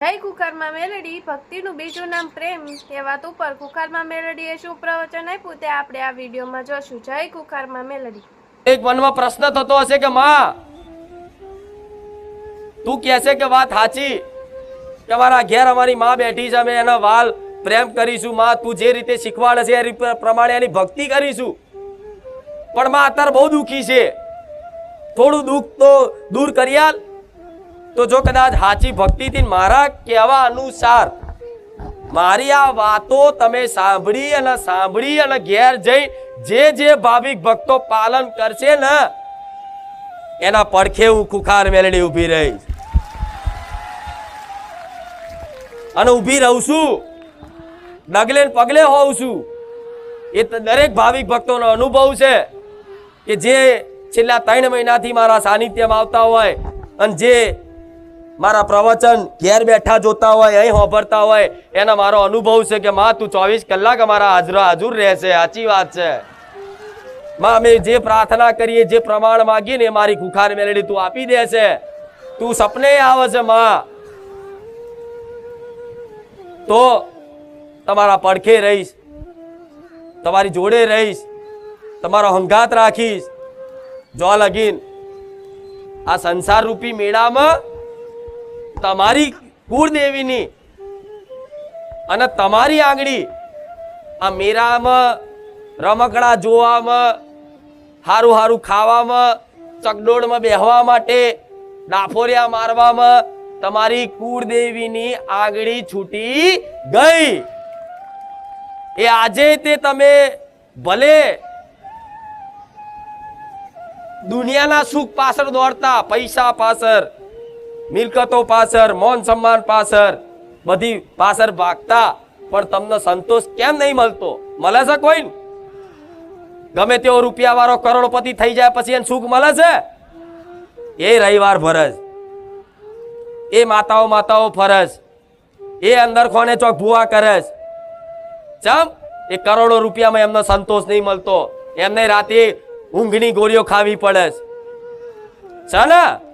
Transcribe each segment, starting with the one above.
જય કુકરમાં મેલડી, ભક્તિનું બીજું નામ પ્રેમ. એ વાત ઉપર કુકરમાં મેલડીએ શું પ્રવચન આપ્યું તે આપણે આ વિડીયોમાં જોશું. જય કુકરમાં મેલડી. એક મનમાં પ્રશ્ન થતો હશે કે, માં, તું કહેશે કે વાત સાચી કે મારા ઘેર અમારી માં બેઠી છે, અમે એના વાલ પ્રેમ કરીશું. માં, તું જે રીતે શીખવાડે છે એ પ્રમાણે એની ભક્તિ કરીશું. પણ માં, અત્યારે બહુ દુઃખી છે. થોડું દુઃખ તો દૂર કરી આલ. તો જો કદાચ સાચી ભક્તિથી મારા કહેવા અનુસાર મારી આ વાતો તમે સાંભળી અને સાંભળી અને ઘેર જઈ જે જે ભાવિક ભક્તો પાલન કરશે ને, એના પડખે હું ખુખાર મેલડી ઊભી રહીશ. અને ઊભી રહું છું. ડગલે પગલે હોઉં છું. એ દરેક ભાવિક ભક્તોનો અનુભવ છે કે જે છેલ્લા ત્રણ મહિનાથી મારા સાનિધ્યમાં આવતા હોય અને જે મારા પ્રવચન ઘેર બેઠા જોતા હોય, અહીં હોભરતા હોય, એના મારો અનુભવ છે કે માં, તું ચોવીસ કલાક અમારા હાજર હાજર રહેશે. સાચી વાત છે. માં, અમે જે પ્રાર્થના કરીએ, જે પ્રમાણ માગીએ ને મારી ખુખાર મેલડી તું આપી દે છે તું સપને આવે છે, માં. તો તમારા પડખે રહીશ. તમારી જોડે રહીશ. તમારો હંગાત રાખીશ. જો લગીન આ સંસાર રૂપી મેળામાં તમારી કુળદેવીની અને તમારી આંગળી આ મેરામાં, રમકડા જોવામાં, હારું હારું ખાવામાં, ચકડોળમાં બેહવા માટે, ડાફોરિયા મારવામાં તમારી કુળદેવીની આંગળી છૂટી ગઈ. એ આજે તે તમે ભલે દુનિયાના સુખ પાછળ દોડતા, પૈસા પાછળ મિલકતો પાછળ, મોન સન્માન પાછળ, બધી પાછળ ભાગતા, પણ તમને સંતોષ કેમ નહીં મળતો? મળે છે કોઈ? ગમે તેવો રૂપિયા વાળો કરોડપતિ થઈ જાય પછી એને સુખ મળે છે? એ રવિવાર ફરજ. એ માતાઓ માતાઓ ફરજ. એ અંદર કોને ચોક ભૂવા કરે. ચમ? એ કરોડો રૂપિયામાં એમને સંતોષ નહીં મળતો. એમને રાતે ઊંઘની ગોળીઓ ખાવી પડે. છે ને?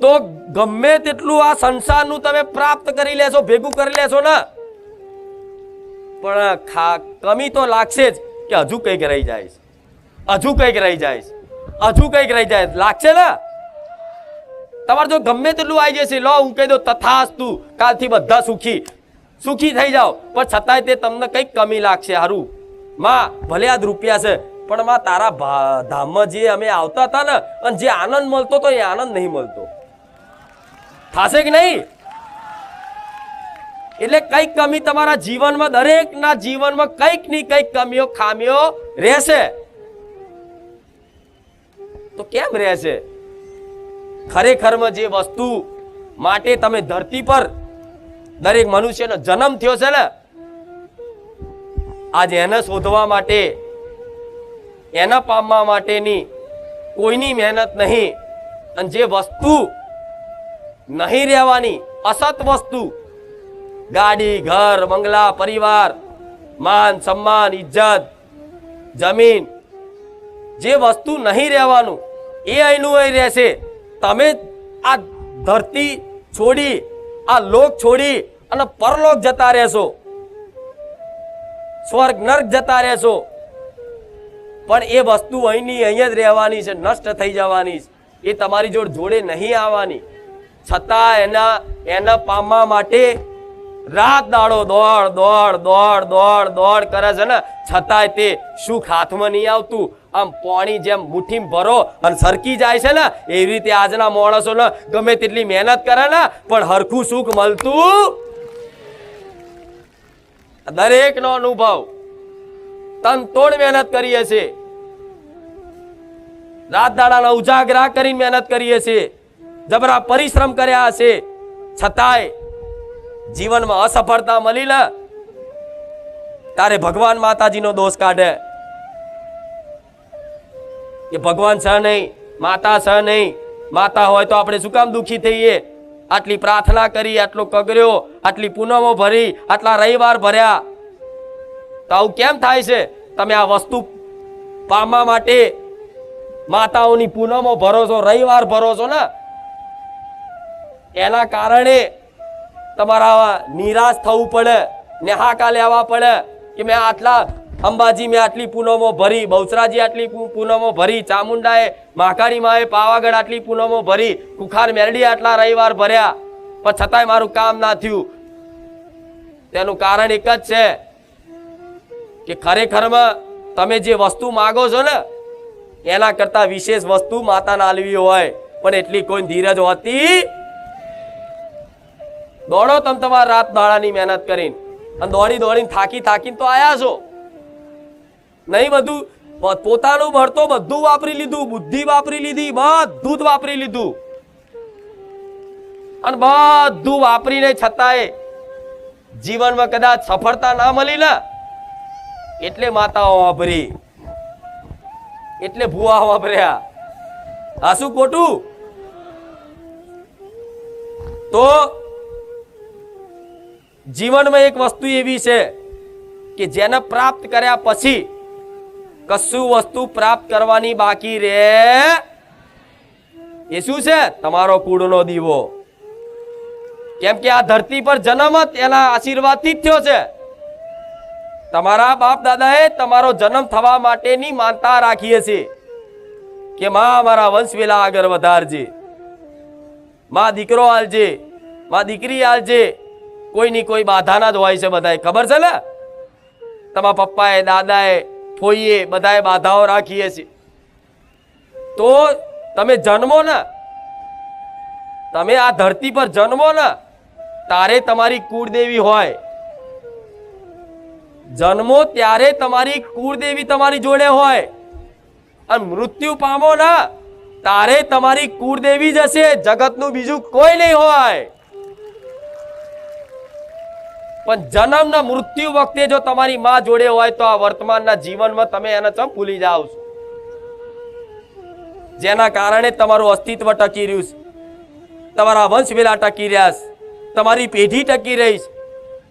તો ગમે તેટલું આ સંસારનું તમે પ્રાપ્ત કરી લેશો, ભેગું કરી લેશો ને. પણ ખા, કમી તો લાગશે જ કે હજુ કંઈક રહી જાય હજુ કંઈક રહી જાય હજુ કંઈક રહી જાય. લાગશે ને? તમારે જો ગમે તેટલું આવી જશે, લો, હું કહી દઉં, તથાસ્તુ, કાલથી બધા સુખી. સુખી થઈ જાઓ. પણ છતાંય તે તમને કંઈક કમી લાગશે સારું માં, ભલે આ રૂપિયા છે, પણ માં, તારા ધામમાં જે અમે આવતા હતા ને, અને જે આનંદ મળતો તો એ આનંદ નહીં મળતો. થાશે કે નહીં? એટલે કંઈક કમી તમારા જીવનમાં, દરેકના જીવનમાં કંઈકની કંઈક કમીઓ, ખામીઓ રહેશે. તો કેમ રહેશે? ખરેખરમાં જે વસ્તુ માટે તમે ધરતી પર દરેક મનુષ્યનો જન્મ થયો છે ને, આજે એને શોધવા માટે, એને પામવા માટેની કોઈની મહેનત નહીં. અને જે વસ્તુ નહીં રહેવાની અસત વસ્તુ. ગાડી, ઘર, બંગલા, પરિવાર, માન, સન્માન, ઇજ્જત, જમીન, જે વસ્તુ નહીં રહેવાનું, એ અહીંનું અહીં રહેશે. તમે આ ધરતી છોડી, આ લોક છોડી અને પરલોક જતા રહેશો. સ્વર્ગ, નર્ક જતા રહેશો. પણ એ વસ્તુ અહીંની અહીં જ રહેવાની છે, નષ્ટ થઈ જવાની છે. એ તમારી જોડ જોડે નહીં આવવાની. છતાં એના એના પામવા માટે રાત દાડો દોડ દોડ દોડ દોડ દોડ કરે છે ને, છતાંય તે સુખ હાથમાં નહીં આવતું. આમ પાણી જેમ મુઠ્ઠીમાં ભરો અને સરકી જાય છે ને, એવી રીતે આજના માણસો ને ગમે તેટલી મહેનત કરે ને, પણ હરખું સુખ મળતું દરેકનો અનુભવ. તન તોડ મહેનત કરીએ છીએ. રાત દાડાના ઉજાગરા કરીને મહેનત કરીએ છીએ. જબરા પરિશ્રમ કર્યા છે. છતાંય જીવનમાં અસફળતા મળી લે. તારે ભગવાન માતાજીનો દોષ કાઢે. કે ભગવાન છે નહીં, માતા છે નહીં, માતા હોય તો આપણે શું કામ દુઃખી થઈએ? આટલી પ્રાર્થના કરી, આટલો કગર્યો, આટલી પૂનમો ભરી, આટલા રવિવાર ભર્યા. તો આવું કેમ થાય છે? તમે આ વસ્તુ પામવા માટે માતાઓની પૂનમો ભરો છો, રવિવાર ભરો છો ને? એના કારણે તમારા નિરાશ થવું પડે નેહાકા લેવા પડે કે મેં આટલા અંબાજી મેં આટલી પૂનમો ભરી, બહુચરાજી આટલી પૂનમો ભરી, ચામુંડાએ મહાકાળી માએ પાવાગઢ આટલી પૂનમો ભરી, કુખાર મેરડી આટલા રવિવાર ભર્યા. પણ છતાંય મારું કામ ના થયું. તેનું કારણ એક જ છે કે ખરેખરમાં તમે જે વસ્તુ માગો છો ને, એના કરતાં વિશેષ વસ્તુ માતાના આલવી હોય. પણ એટલી કોઈ ધીરજ હોતી દોડો તમે તમારા રાત દાડાની મહેનત કરીને. અને દોડી દોડીને થાકી થાકીને તો આયા છો. નહીં બધું પોતાનું ભરતો બધું વાપરી લીધું, બુદ્ધિ વાપરી લીધી, બધું જ વાપરી લીધું. અને બધું વાપરીને છતાંય જીવનમાં કદાચ સફળતા ના મળી ને, એટલે માતાઓ વાપરી. એટલે ભૂવા વાપર્યા. આ શું ખોટું? તો જીવનમાં એક વસ્તુ એવી છે કે જેને પ્રાપ્ત કર્યા પછી કશું વસ્તુ પ્રાપ્ત કરવાની બાકી રે. એ શું છે? તમારો કુળનો દીવો. કેમ કે આ ધરતી પર જન્મ એના આશીર્વાદથી જ થયો છે. તમારા બાપ દાદાએ તમારો જન્મ થવા માટેની માનતા રાખીએ છીએ કે માં અમારા વંશ વેલા આગળ વધારજે. માં દીકરો આલજે, માં દીકરી આલજે કોઈની કોઈ બાધાના જ હોય છે બધાએ ખબર છે ને? તમારા પપ્પાએ, દાદાએ, ફોઈએ બધાએ બાધાઓ રાખીએ છીએ. તો તમે જન્મો ને. તમે આ ધરતી પર જન્મો ને, તારે તમારી કુળદેવી હોય. જન્મો ત્યારે તમારી કુળદેવી તમારી જોડે હોય. અને મૃત્યુ પામો ને, તારે તમારી કુળદેવી જ હશે. જગતનું બીજું કોઈ નહીં હોય. પણ જન્મના મૃત્યુ વખતે જો તમારી માં જોડે હોય તો આ વર્તમાનના જીવનમાં તમે એને ચમ ભૂલી જાઓ છો? જેના કારણે તમારું અસ્તિત્વ ટકી રહ્યું છે. તમારા વંશ વેલા ટકી રહ્યા છે. તમારી પેઢી ટકી રહી છે.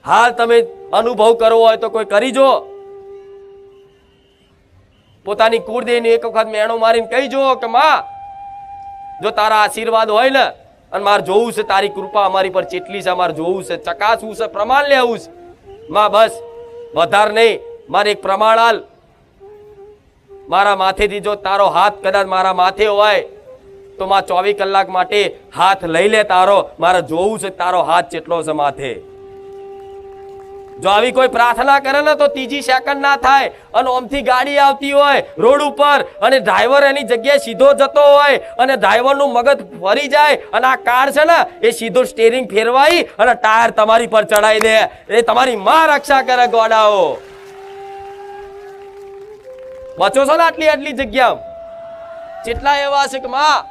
હાલ તમે અનુભવ કરવો હોય તો કોઈ કરી જો પોતાની કુળદેવીને એક વખત મેણો મારીને કહી જો કે, માં, જો તારા આશીર્વાદ હોય ને અને મારે જોવું છે, તારી કૃપા અમારી પર ચેટલી છે મારે જોવું છે. ચકાસવું છે, પ્રમાણ લેવું છે. માં બસ, વધાર નહીં. મારે એક પ્રમાણ હાલ મારા માથેથી જો તારો હાથ કદાચ મારા માથે હોય, તો માં ચોવીસ કલાક માટે હાથ લઈ લે તારો. મારે જોવું છે, તારો હાથ ચેટલો છે માથે. જો આવી કોઈ પ્રાર્થના કરે ને તો ત્રીજી સેકન્ડ ના થાય અને ઓમથી ગાડી આવતી હોય રોડ ઉપર અને ડ્રાઈવર એની જગ્યાએ સીધો જતો હોય અને ડ્રાઈવરનું મગજ ફરી જાય અને આ કાર છે ને, એ સીધો સ્ટેરિંગ ફેરવાઈ અને ટાયર તમારી પર ચડાઈ દે. એ તમારી માં રક્ષા કરે ગોડાઓ. બચો છો ને આટલી આટલી જગ્યા? જેટલા એવા છે કે માં,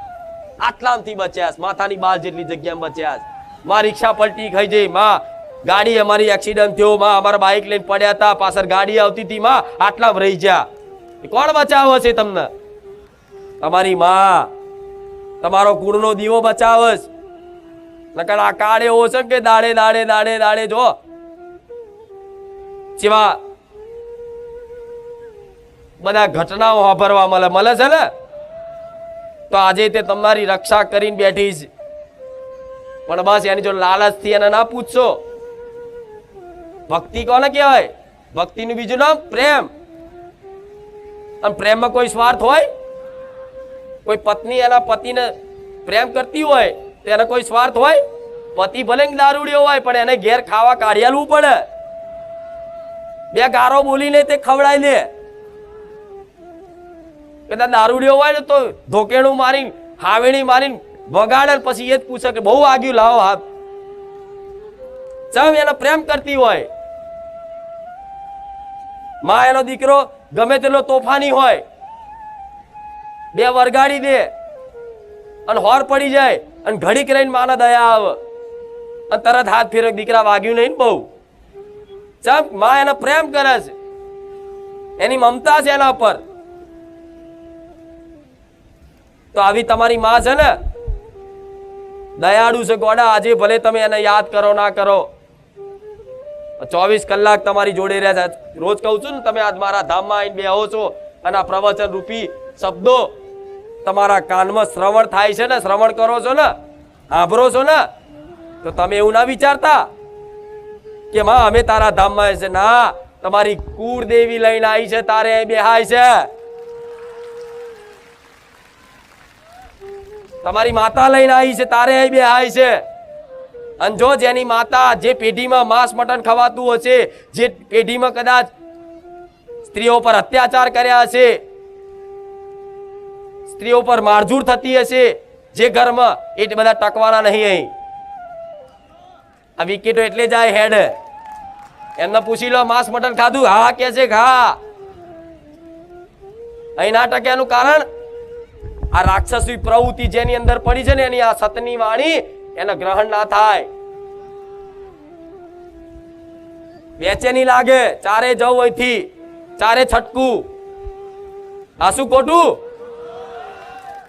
આટલામથી બચ્યા. માથાની બાર જેટલી જગ્યામાં બચ્યા માં રિક્ષા પલટી ખાઈ જઈ, માં. ગાડી અમારી એક્સિડન્ટ થયો, માં અમારા બાઇક લઈને પડ્યા હતા. પાછળ ગાડી આવતી હતી, માં આટલા રહી ગયા. કોણ બચાવે છે તમને? તમારી માં. તમારો કુળનો દીવો બચાવે છે. નકર આ કાળ એવો છે કે દાડે દાડે દાડે દાડે જો. જેવા બધા ઘટનાઓ વાપરવા મળે મળે છે ને? તો આજે તે તમારી રક્ષા કરીને બેઠી છે. પણ બસ એની જો લાલચથી એને ના પૂછશો. ભક્તિ કોને કહેવાય? ભક્તિનું બીજું નામ પ્રેમ. અને પ્રેમમાં કોઈ સ્વાર્થ હોય? કોઈ પત્ની એના પતિને પ્રેમ કરતી હોય, તો એને કોઈ સ્વાર્થ હોય? પતિ ભલે દારૂડિયો હોય, પણ એને ઘેર ખાવા કાઢી પડે. બે ગારો બોલીને તે ખવડાવી દે. કદાચ દારૂડિયો હોય ને તો ધોકેણું મારી હાવેણી મારીને વગાડે પછી એ જ પૂછે કે, બહુ આગ્યું, લાવો હાથ. ચમ એને પ્રેમ કરતી હોય. માં એનો દીકરો ગમે તેટલો તોફાની હોય, બે વરગાડી દે અને હોર પડી જાય અને ઘડીક રહીને માના દયા આવે. અને તરત હાથ ફેરવે દીકરા વાગ્યું નહીં બહુ. ચમમાં એને પ્રેમ કરે છે. એની મમતા છે એના પર. તો આવી તમારી માં છે ને? દયાળુ છે ગોડા, આજે ભલે તમે એને યાદ કરો, ના કરો. ચોવીસ કલાક તમારી જોડે રહ્યા છે. રોજ કહું છું ને, તમે આજ મારા ધામમાં આવીને બેહો છો અને આ પ્રવચન રૂપી શબ્દો તમારા કાનમાં શ્રવણ થાય છે ને, શ્રવણ કરો છો ને સાંભળો છો ને, તો તમે એવું ના વિચારતા કે માં, અમે તારા ધામમાં છે ના, તમારી કુળદેવી લઈને આવી છે, તારે બેહાય છે. તમારી માતા લઈને આવી છે, તારે બેહાય છે. અને જો જેની માતા જે પેઢીમાં માંસ, મટન ખવાતું હશે, જે પેઢીમાં કદાચ સ્ત્રીઓ પર અત્યાચાર કર્યા હશે, સ્ત્રીઓ પર મારઝૂડ થતી હશે, જે ઘરમાં એ બધા ટકવાના નહીં અહીં. આ વિકેટો એટલે જાય હેડ. એમને પૂછી લો, માંસ, મટન ખાધું? હા કે છે હા. અહીં ના ટક્યાનું કારણ? આ રાક્ષસી પ્રવૃત્તિ જેની અંદર પડી છે ને, એની આ સતની વાણી એને ગ્રહણ ના થાય. બેચેની લાગે ચારે જવું અહીંથી ચારે છટકું. આ શું ખોટું?